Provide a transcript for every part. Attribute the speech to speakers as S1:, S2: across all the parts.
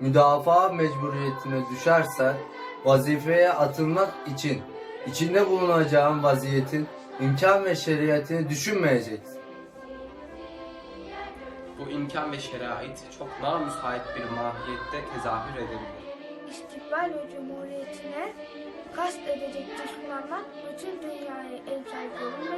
S1: müdafaa mecburiyetine düşersen vazifeye atılmak için içinde bulunacağın vaziyetin imkan ve şeriatını düşünmeyeceksin.
S2: Bu imkan ve şerait çok namüsait bir mahiyette tezahür edebilir.
S3: İstikbal ve Cumhuriyetine kast edecek düşmanlar bütün dünyaya engel görünmemiş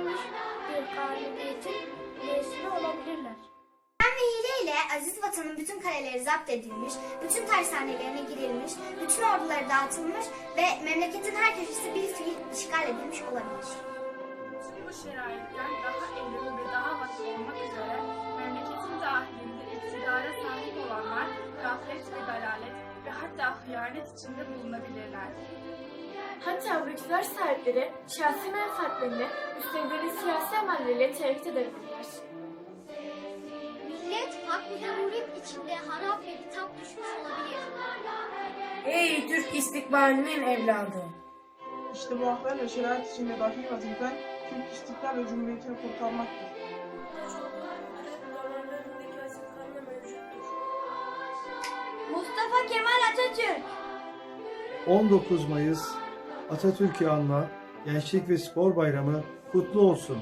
S4: hileyle aziz vatanın bütün kaleleri zapt edilmiş, bütün tersanelerine girilmiş, bütün orduları dağıtılmış ve memleketin her köşesi bir fiil işgal edilmiş olabilir.
S5: Bu şeraitten daha elim ve daha vakit olmak üzere memleketin dahilinde iktidara sahip olanlar gaflet ve dalalet ve hatta hıyanet içinde bulunabilirler.
S3: Hatta bu iktidar sahipleri şahsi menfaatlerini üstlenleri siyasi amelleriyle tehdit edebilirler.
S4: İçinde harap ve bitap düşmüş olabilir.
S6: Ey Türk istikbalinin evladı!
S5: İşte bu ahval ve şerait içinde dahi vazifen Türk istiklal ve cumhuriyetini kurtarmaktır.
S4: Mustafa Kemal Atatürk
S7: 19 Mayıs Atatürk'ü anma Gençlik ve Spor Bayramı kutlu olsun.